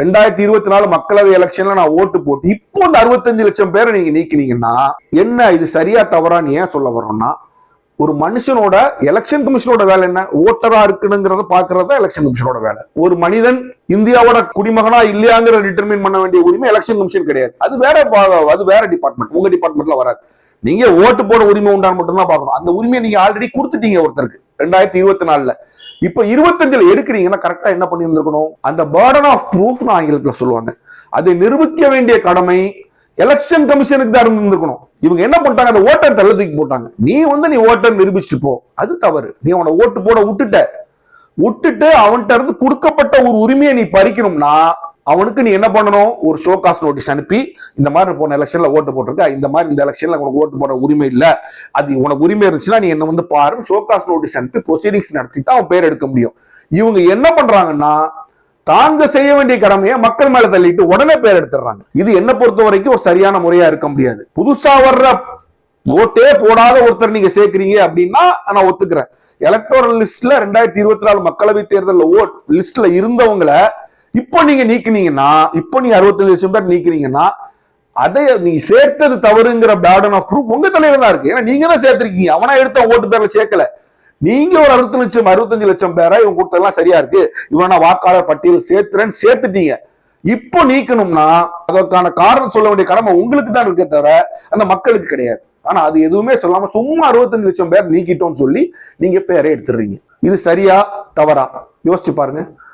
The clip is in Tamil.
ரெண்டாயிரத்தி இருபத்தி நாலு மக்களவை எலெக்ஷன்ல நான் ஓட்டு போட்டு இப்போ இந்த அறுபத்தஞ்சு லட்சம் பேரை நீங்க நீக்கினீங்கன்னா என்ன இது சரியா தவறான்னு ஏன் சொல்ல வரோம்னா ஒரு மனுஷனோட எலெக்ஷன் கமிஷனோட வேலை என்ன? ஓட்டரா இருக்கணுங்கிறத பாக்குறது தான் எலெக்ஷன் கமிஷனோட வேலை. ஒரு மனிதன் இந்தியாவோட குடிமகனா இல்லையாங்கிற டிட்டர்மின் பண்ண வேண்டிய உரிமை எலெக்ஷன் கமிஷன் கிடையாது. அது வேற அது வேற டிபார்ட்மெண்ட் உங்க டிபார்ட்மெண்ட்ல வராது. நீங்க ஓட்டு போட உரிமை உண்டான்னு மட்டும் தான் பார்க்கணும். அந்த உரிமையை நீங்க ஆல்ரெடி கொடுத்துட்டீங்க ஒருத்தருக்கு. ரெண்டாயிரத்தி இருபத்தி நாலுல. இப்ப இருபத்தஞ்சுல எடுக்கிறீங்கன்னா கரெக்டா என்ன பண்ணியிருந்திருக்கணும்? அந்த பேர்டன் ஆஃப் ப்ரூஃப் ஆங்கிலத்துல சொல்லுவாங்க. அதை நிரூபிக்க வேண்டிய கடமை எலெக்ஷன் கமிஷனுக்கு தான் இருந்திருக்கணும் இவங்க என்ன பண்ணிட்டாங்க? அந்த ஓட்டர் தள்ள தூக்கி போட்டாங்க. நீ வந்து நீ ஓட்டர் நிரூபிச்சுட்டு போ. அது தவறு. நீ அவனை ஓட்டு போட விட்டுட்ட. விட்டுட்டு அவன்கிட்ட இருந்து கொடுக்கப்பட்ட ஒரு உரிமையை நீ பறிக்கணும்னா அவனுக்கு நீ என்ன பண்ணணும்? ஒரு ஷோ காஸ்ட் நோட்டீஸ் அனுப்பி இந்த மாதிரி போன எலெக்ஷன்ல ஓட்டு போட்டிருக்க இந்த மாதிரி இந்த எலெக்ஷன்ல உனக்கு ஓட்டு போட உரிமை இல்லை. அது உனக்கு உரிமை இருந்துச்சுன்னா நீ என்ன வந்து பாரு ஷோ காஸ்ட் நோட்டீஸ் அனுப்பி ப்ரொசீடிங்ஸ் நடத்தி தான் அவன் பேர் எடுக்க முடியும். இவங்க என்ன பண்றாங்கன்னா தாங்க செய்ய வேண்டிய கடமையை மக்கள் மேல தள்ளிட்டு உடனே பேர் எடுத்துடுறாங்க. இது என்ன பொறுத்த வரைக்கும் ஒரு சரியான முறையா இருக்க முடியாது. புதுசா வர்ற ஓட்டே போடாத ஒருத்தர் நீங்க சேர்க்கிறீங்க அப்படின்னா நான் ஒத்துக்கிறேன். எலக்டோரல் லிஸ்ட்ல ரெண்டாயிரத்தி இருபத்தி நாலு மக்களவை தேர்தலில் ஓட் லிஸ்ட்ல இருந்தவங்கள இப்போ நீங்க நீக்கினீங்கன்னா இப்போ நீங்க அறுபத்தஞ்சு லட்சம் பேர் நீக்கிறீங்கன்னா அதை நீங்க சேர்த்தது தவறுங்கிற பேர்டன் ஆஃப் ப்ரூஃப் உங்க தலையில தான் இருக்கு. ஏன்னா நீங்க தான் சேர்த்திருக்கீங்க. அவனா எடுத்த ஓட்டு பேர்ல சேர்க்கல. நீங்க ஒரு அறுபத்தி லட்சம் அறுபத்தஞ்சு லட்சம் பேரை இவங்க கொடுத்ததெல்லாம் சரியா இருக்கு. இவன் வாக்காளர் பட்டியல் சேர்த்துறேன்னு சேர்த்துட்டீங்க. இப்போ நீக்கணும்னா அதற்கான காரணம் சொல்ல வேண்டிய கடமை உங்களுக்கு தான் இருக்கே தவிர அந்த மக்களுக்கு கிடையாது. ஆனா அது எதுவுமே சொல்லாம சும்மா அறுபத்தஞ்சு லட்சம் பேர் நீக்கிட்டோம்னு சொல்லி நீங்க பேரை எடுத்துடுறீங்க. இது சரியா தவறா? யோசிச்சு பாருங்க.